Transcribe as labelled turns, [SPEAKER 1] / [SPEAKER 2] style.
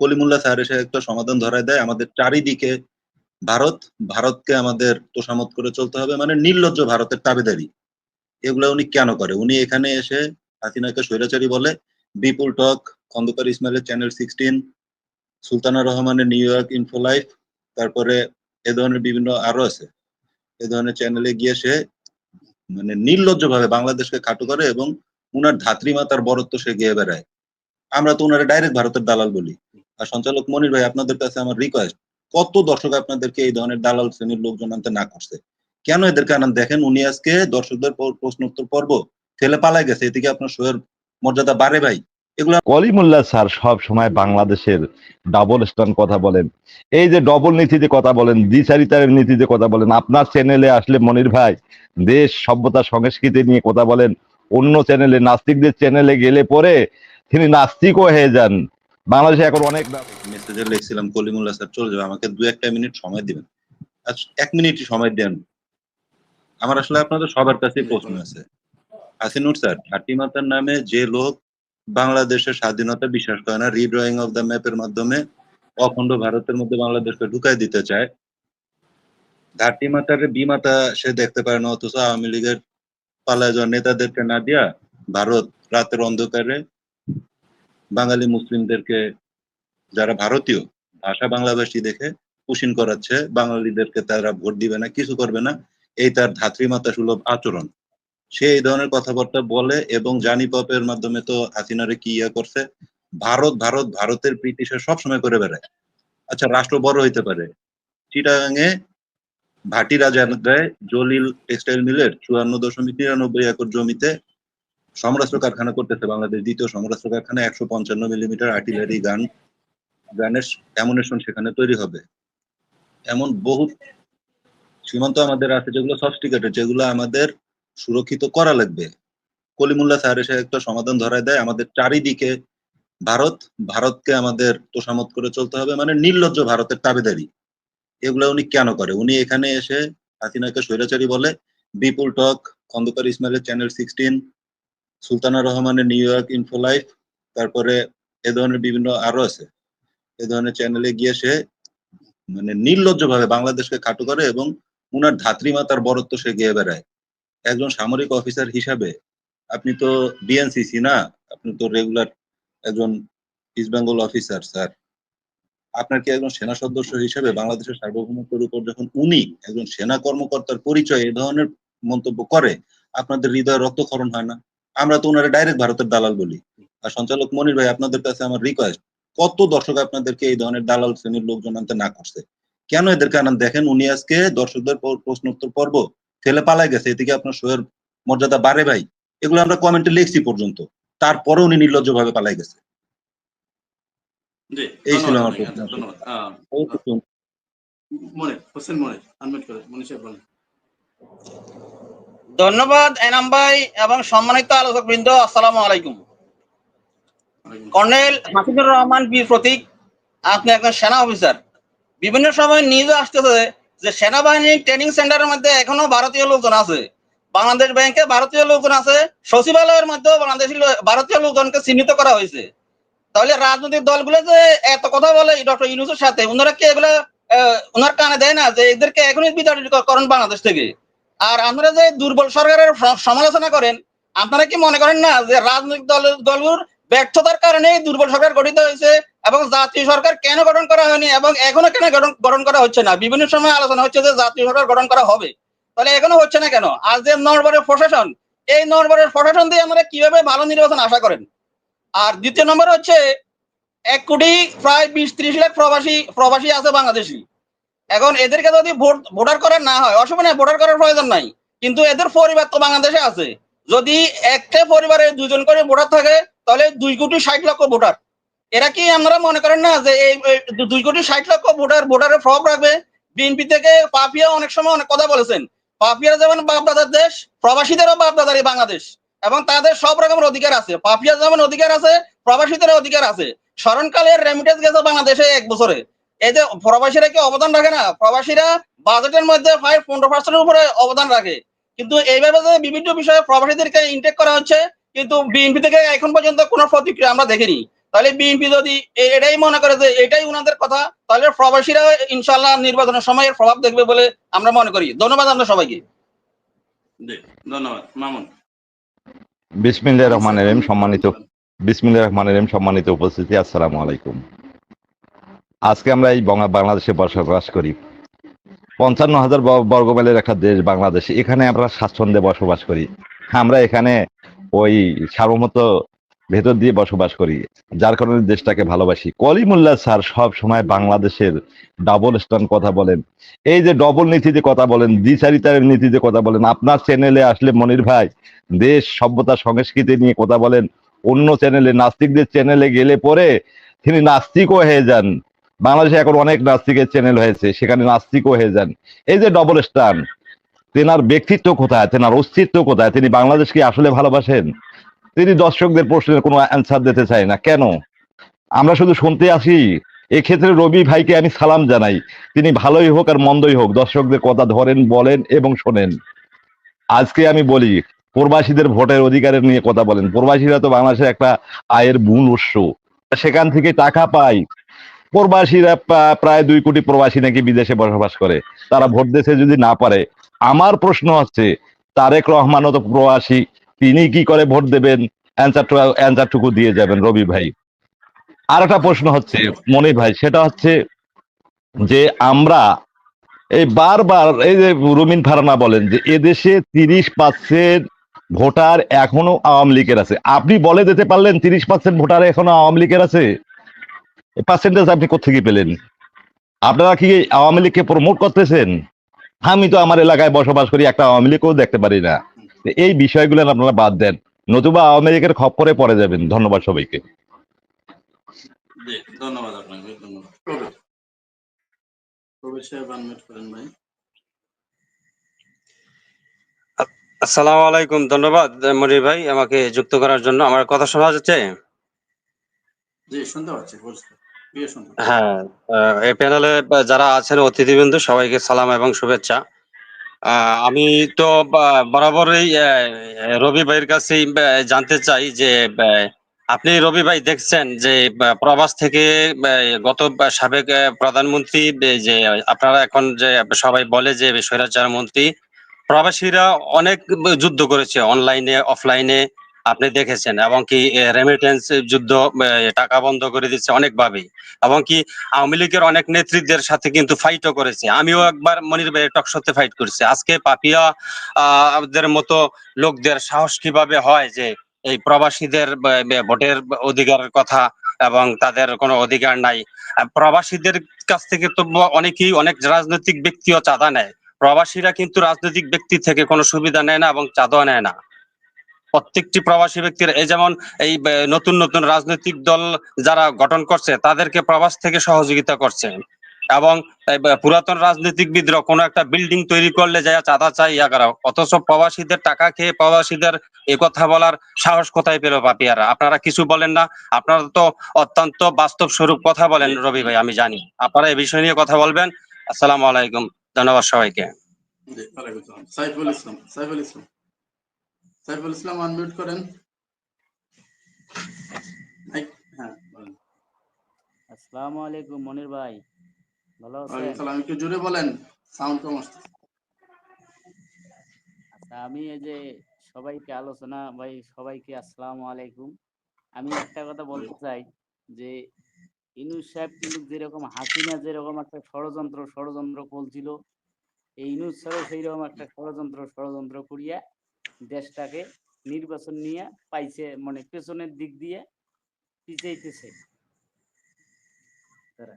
[SPEAKER 1] Kalimullah sir এসে একটা সমাধান ধরায় দেয়। আমাদের চারিদিকে ভারত, ভারতকে আমাদের তোষামত করে চলতে হবে মানে নির্লজ্জ ভারতের তাবেদারি। এগুলো উনি কেন করে? উনি এখানে এসে হাসিনাকে স্বৈরাচারী বলে, বিপুল টক, খন্দকার ইসমাইলের চ্যানেল সিক্সটিন, সুলতানা রহমানের নিউ ইয়র্ক ইনফো লাইফ, তারপরে এ ধরনের বিভিন্ন আরও আছে। এ ধরনের চ্যানেলে গিয়ে সে মানে নির্লজ্জ ভাবে বাংলাদেশকে খাটো করে এবং উনার ধাত্রী মাতার বরত্ব সে গিয়ে বেড়ায়। আমরা তো উনারা ডাইরেক্ট ভারতের দালাল বলি। সঞ্চালক মনির ভাই, আপনাদের কাছে আমার রিকোয়েস্ট কত দর্শক আপনাদেরকে এই ধরনের দালাল শ্রেণির লোকজন আনতে না করছে? কেন এদেরকে আনান? দেখেন উনি আজকে দর্শকদের প্রশ্ন উত্তর পর্ব ফেলে পালায় গেছে। এদিকে আপনার শোয়ের মর্যাদা বাড়ে ভাই। এগুলো
[SPEAKER 2] স্যার সব সময় বাংলাদেশের ডাবল স্ট্যান্ড কথা বলেন। এই যে ডবল নীতিতে কথা বলেন দ্বিচারিতার নীতিতে কথা বলেন, আপনার চ্যানেলে আসলে মনির ভাই দেশ, সভ্যতা, সংস্কৃতি নিয়ে কথা বলেন। অন্য চ্যানেলে নাস্তিকদের চ্যানেলে গেলে পরে তিনি নাস্তিকও হয়ে যান। বাংলাদেশে এখন অনেক
[SPEAKER 1] মেসেজে লিখছিলাম, কলিমুল্লাহ স্যার চলে যাবে, আমাকে দু একটা মিনিট সময় দিবেন। এক মিনিটই সময় দেন। আমার আসলে আপনাদের সবার কাছে প্রশ্ন আছে। হাসিনুর স্যার ঘাটি মাতার নামে যে লোক বাংলাদেশের স্বাধীনতা বিশ্বাস করে না রিড্রয়িং অফ দ্য ম্যাপের মাধ্যমে অখণ্ড ভারতের মধ্যে বাংলাদেশকে ঢুকাই দিতে চায় ঘাটি মাতার বিমাতা সে দেখতে পারে না, অথচ আওয়ামী লীগের পালায় যাওয়া নেতাদেরকে না দিয়া ভারত রাতের অন্ধকারে বাঙালি মুসলিমদেরকে যারা ভারতীয়, ভাষা বাংলাভাষী দেখে কুশিন করাচ্ছে, বাঙালিদেরকে তারা ভোট দিবে না, কিছু করবে না, এই তার ধাত্রীমাতা সুলভ আচরণ। সে এই ধরনের কথাবার্তা বলে এবং জানি পপের মাধ্যমে তো হাসিনারে কি ইয়া করছে, ভারত ভারত, ভারতের প্রীতি সে সবসময় করে বেড়ায়। আচ্ছা রাষ্ট্র বড় হইতে পারে। চিটাগাঙে ভাটি রাজায় জলিল টেক্সটাইল মিলের চুয়ান্ন দশমিক নিরানব্বই একর জমিতে সমরাস্ত্র কারখানা করতেছে বাংলাদেশ দ্বিতীয় সমরাস্ত্র কারখানা, একশো পঞ্চান্ন মিলিমিটার আর্টিলারি গান গানের অ্যামুনেশন সেখানে তৈরি হবে। এমন বহু সীমান্ত আমাদের আছে যেগুলো সফটিকেটেড যেগুলো আমাদের সুরক্ষিত করা লাগবে। কলিমুল্লাহ স্যার এসে একটা সমাধান ধরায় দেয়, আমাদের চারিদিকে ভারত, ভারতকে আমাদের তোষামত করে চলতে হবে মানে নির্লজ্জ ভারতের তাবেদারি। এগুলো উনি কেন করে? উনি এখানে এসে হাসিনাকে স্বৈরাচারী বলে, বিপুল টক, খন্দকার ইসমাইলের চ্যানেল সিক্সটিন সুলতানা রহমানের নিউ ইয়র্ক ইনফো লাইফ তারপরে এ ধরনের বিভিন্ন আরও আছে। এ ধরনের চ্যানেলে গিয়ে সে মানে নির্লজ্জ ভাবে বাংলাদেশকে খাটো করে এবং উনার ধাত্রী মাতার বরত্ব সে গিয়ে বেড়ায়। একজন সামরিক অফিসার হিসাবে আপনি তো বিএনসিসি না? আপনি তো রেগুলার একজন ইস্ট বেঙ্গল অফিসার স্যার আপনার কি একজন সেনা সদস্য হিসেবে বাংলাদেশের সার্বভৌমত্বের উপর যখন উনি একজন সেনা কর্মকর্তার পরিচয় এ ধরনের মন্তব্য করে, আপনাদের হৃদয়ে রক্তক্ষরণ হয় না? আমরা তো ওনারা ডাইরেক্ট ভারতের দালাল বলি। আর সঞ্চালক মনির ভাই আপনাদের কাছে আমার রিকোয়েস্ট কত দর্শক আপনাদেরকে এই ধরনের দালাল শ্রেণির লোকজন আনতে না করছে? কেন এদেরকে আনান দেখেন উনি আজকে দর্শকদের প- প্রশ্ন উত্তর পর্ব ফেলে পালায় গেছে এদিকে আপনার শোয়ের মর্যাদা বাড়ে ভাই এগুলো আমরা কমেন্টে লিখছি পর্যন্ত। তারপরে উনি নির্লজ্জ ভাবে পালাই গেছে। এই ছিল আমার প্রশ্ন।
[SPEAKER 3] মনির হোসেন মনির আনমিউট করে বলেন।
[SPEAKER 4] ধন্যবাদ এনাম ভাই এবং সম্মানিত আলোচক বৃন্দ আসসালামু আলাইকুম। কর্নেল হাসিনুর রহমান বীর প্রতীক আপনি একজন সেনা অফিসার। বিভিন্ন সময় নিউজে আসতেছে যে সেনাবাহিনীর ট্রেনিং সেন্টারের মধ্যে এখনও ভারতীয় লোকজন আছে। বাংলাদেশ ব্যাংকে ভারতীয় লোকজন আছে সচিবালয়ের মধ্যেও বাংলাদেশি ভারতীয় লোকজনকে চিহ্নিত করা হয়েছে। তাহলে রাজনৈতিক দলগুলো যে এত কথা বলে ডক্টর ইউনুসের সাথে ওনারা কি এগুলো ওনার কানে দেয় না যে এদেরকে এখনই বিতাড়িত করেন বাংলাদেশ থেকে? আর আপনারা যে দুর্বল সরকারের সমালোচনা করেন, আপনারা কি মনে করেন না যে রাজনৈতিক দল, দলগুলোর ব্যর্থতার কারণে দুর্বল সরকার গঠিত হয়েছে এবং জাতীয় সরকার কেন গঠন করা হয়নি এবং এখনও কেন গঠন করা হচ্ছে না? বিভিন্ন সময় আলোচনা হচ্ছে যে জাতীয় সরকার গঠন করা হবে। তাহলে এখনও হচ্ছে না কেন? আজ যে নরবরের প্রশাসন, এই নরবরের প্রশাসন দিয়ে আমরা কীভাবে ভালো নির্বাচন আশা করেন? আর দ্বিতীয় নম্বর হচ্ছে, এক কোটি প্রায় বিশ ত্রিশ লাখ প্রবাসী প্রবাসী আছে বাংলাদেশি। এখন এদেরকে যদি ভোট, ভোটার করা না হয়, অসুবিধা নেই, ভোটার করার প্রয়োজন নাই। কিন্তু এদের পরিবার তো বাংলাদেশে আছে। যদি একটা পরিবারে দুজন করে ভোটার থাকে, তাহলে দুই কোটি ষাট লক্ষ ভোটার। এরা কি আপনারা মনে করেন না যে এই দুই কোটি ষাট লক্ষ ভোটার ভোটারের প্রভাব রাখবে? বিএনপি থেকে পাপিয়া অনেক সময় অনেক কথা বলেছেন। পাপিয়া যেমন বাপদাদার দেশ, প্রবাসীদেরও বাপদাদারই বাংলাদেশ। এবং তাদের সব রকমের অধিকার আছে। পাপিয়া যেমন অধিকার আছে প্রবাসীদের অধিকার আছে। স্মরণকালের রেমিটেন্স গেছে বাংলাদেশে এক বছরে। এই যে প্রবাসীরা কি অবদান রাখে না? প্রবাসীরা বাজেটের মধ্যে প্রায় পনেরো পার্সেন্টের উপরে অবদান রাখে। কিন্তু এইভাবে যে বিভিন্ন বিষয়ে প্রবাসীদেরকে ইনটেক করা হচ্ছে কিন্তু বিএনপি থেকে এখন পর্যন্ত কোনো প্রতিক্রিয়া আমরা দেখিনি। তাহলে বিএনপি যদি এটাই মনে করে যে এটাই উনাদের কথা তাহলে প্রবাসীরা ইনশাল্লাহ নির্বাচনের সময় এর প্রভাব দেখবে বলে আমরা মনে করি। ধন্যবাদ আমরা সবাইকে।
[SPEAKER 3] ধন্যবাদ। মামুন।
[SPEAKER 2] বিসমিল্লাহ রহমান রহিম সম্মানিত বিসমিল্লাহ রহমান রহিম সম্মানিত উপস্থিতি আসসালামু আলাইকুম। আজকে আমরা এই বাংলাদেশে বসবাস করি। পঞ্চান্ন হাজার ব- বর্গমাইলের একটা দেশ বাংলাদেশ, এখানে আমরা স্বাচ্ছন্দ্যে বসবাস করি। আমরা এখানে ওই সার্বভৌমত্ব ভেতর দিয়ে বসবাস করি, যার কারণে দেশটাকে ভালোবাসি। কলিমুল্লাহ স্যার সব সময় বাংলাদেশের ডাবল স্ট্যান্ড কথা বলেন। এই যে ডবল নীতিতে কথা বলেন, দ্বিচারিতার নীতিতে কথা বলেন, আপনার চ্যানেলে আসলে মনির ভাই দেশ সভ্যতা সংস্কৃতি নিয়ে কথা বলেন, অন্য চ্যানেলে নাস্তিকদের চ্যানেলে গেলে পরে তিনি নাস্তিকও হয়ে যান। বাংলাদেশে এখন অনেক নাস্তিকের চ্যানেল হয়েছে, সেখানে নাস্তিকও হয়ে যান। এই যে ডবল স্টান তেনার ব্যক্তিত্ব কোথায়, তেনার অস্তিত্ব কোথায়, তিনি বাংলাদেশকে আসলে ভালোবাসেন? তিনি দর্শকদের প্রশ্নের কোনো অ্যান্সার দিতে চায় না। কেন? আমরা শুধু শুনতে আসি, এক্ষেত্রে রবি ভাইকে আমি সালাম জানাই। তিনি ভালোই হোক আর মন্দই হোক, দর্শকদের কথা ধরেন, বলেন এবং শোনেন। আজকে আমি বলি, প্রবাসীদের ভোটের অধিকারের নিয়ে কথা বলেন। প্রবাসীরা তো বাংলাদেশের একটা আয়ের মূল উৎস। সেখান থেকে টাকা পায় প্রবাসীরা প্রায় দুই কোটি প্রবাসী নাকি বিদেশে বসবাস করে। তারা ভোট দিতে যদি না পারে, আমার প্রশ্ন হচ্ছে, তারেক রহমানও তো প্রবাসী, তিনি কি করে ভোট দেবেন? অ্যান্সারটুকু দিয়ে যাবেন, রবি ভাই। আর একটা প্রশ্ন হচ্ছে, মনির ভাই, সেটা হচ্ছে যে আমরা এই বারবার, এই যে রুমিন ফারানা বলেন যে এদেশে তিরিশ পার্সেন্ট ভোটার এখনও আওয়ামী লীগের আছে। আপনি বলে দিতে পারলেন তিরিশ পার্সেন্ট ভোটার এখনও আওয়ামী লীগের আছে? পার্সেন্টেজ আপনি কোথেকে পেলেন? আপনারা কি আওয়ামী লীগকে প্রমোট করতেছেন? আমি তো আমার এলাকায় বসবাস করি একটা আওয়ামী লীগও দেখতে পারি না। এই বিষয়গুলো আপনারা বাদ দেন। নতুবা আওয়ামী লীগের খপ্পরে পড়ে যাবেন। ধন্যবাদ সবাইকে।
[SPEAKER 3] ধন্যবাদ আপনাকে ধন্যবাদ।
[SPEAKER 5] আসসালামু আলাইকুম ধন্যবাদ মনির ভাই আমাকে যুক্ত করার জন্য। আমার কথা শোনা যাচ্ছে
[SPEAKER 3] জি শুনতে পাচ্ছি বলছি প্রিয় শুনতে পাচ্ছি।
[SPEAKER 5] হ্যাঁ এই প্যানেলে যারা আছেন অতিথিবৃন্দ সবাইকে সালাম এবং শুভেচ্ছা। আমি তো বরাবরই রবি ভাইয়ের আহ, জানতে চাই যে আপনি রবি ভাই দেখছেন যে প্রবাস থেকে গত সাবেক প্রধানমন্ত্রী যে আপনারা এখন যে সবাই বলে যে স্বৈরাচার মন্ত্রী প্রবাসীরা অনেক যুদ্ধ করেছে অনলাইনে অফলাইনে আপনি দেখেছেন এবং কি রেমিটেন্স যুদ্ধ টাকা বন্ধ করে দিচ্ছে অনেকভাবেই এবং কি আওয়ামী লীগের অনেক নেতৃত্বের সাথে কিন্তু ফাইটও করেছে। আমিও একবার মনির ভাইয়ের টকশোতে ফাইট করেছি। আজকে পাপিয়া আহ, দের মতো লোকদের সাহস কীভাবে হয় যে এই প্রবাসীদের ভোটের অধিকারের কথা এবং তাদের কোনো অধিকার নাই। প্রবাসীদের কাছ থেকে তো অনেকেই অনেক রাজনৈতিক ব্যক্তিও চাঁদা নেয়। প্রবাসীরা কিন্তু রাজনৈতিক ব্যক্তি থেকে কোনো সুবিধা নেয় না এবং চাঁদাও নেয় না। প্রত্যেকটি প্রবাসী ব্যক্তির, এই যেমন এই নতুন নতুন রাজনৈতিক দল যারা গঠন করছে, তাদেরকে প্রবাস থেকে সহযোগিতা করছে। এবং পুরাতন রাজনীতিকবিদরা কোনো একটা বিল্ডিং তৈরি করলে যায় চাঁদা চাই ইয়া করা। অথচ প্রবাসীদের টাকা খেয়ে প্রবাসীদের এ কথা বলার সাহস কোথায় পেল পাপিয়ারা? আপনারা কিছু বলেন না? আপনারা তো অত্যন্ত বাস্তব স্বরূপ কথা বলেন, রবি ভাই, আমি জানি। আপনারা এই বিষয় নিয়ে কথা বলবেন। আসসালামু আলাইকুম। ধন্যবাদ সবাইকে।
[SPEAKER 3] সাইফুল ইসলাম সাইফুল ইসলাম। সাইফুল ইসলাম আনমিউট করেন। হ্যাঁ
[SPEAKER 6] আসসালামু আলাইকুম মনির ভাই। ভালো আছেন?
[SPEAKER 3] একটু জোরে বলেন সাউন্ড কম আসছে।
[SPEAKER 6] আচ্ছা আমি এই যে সবাইকে আলোচনা ভাই সবাইকে আসসালামু আলাইকুম। আমি একটা কথা বলতে চাই যে ইনুস সাহেব কিন্তু যেরকম হাসিনা যেরকম একটা ষড়যন্ত্র ষড়যন্ত্র করছিল এই ইনুস সাহেব সেই রকম একটা ষড়যন্ত্র ষড়যন্ত্র করিয়া দেশটাকে নির্বাচন নিয়ে পাইছে মানে পেছনের দিক দিয়ে পিছাইতেছে। তারা।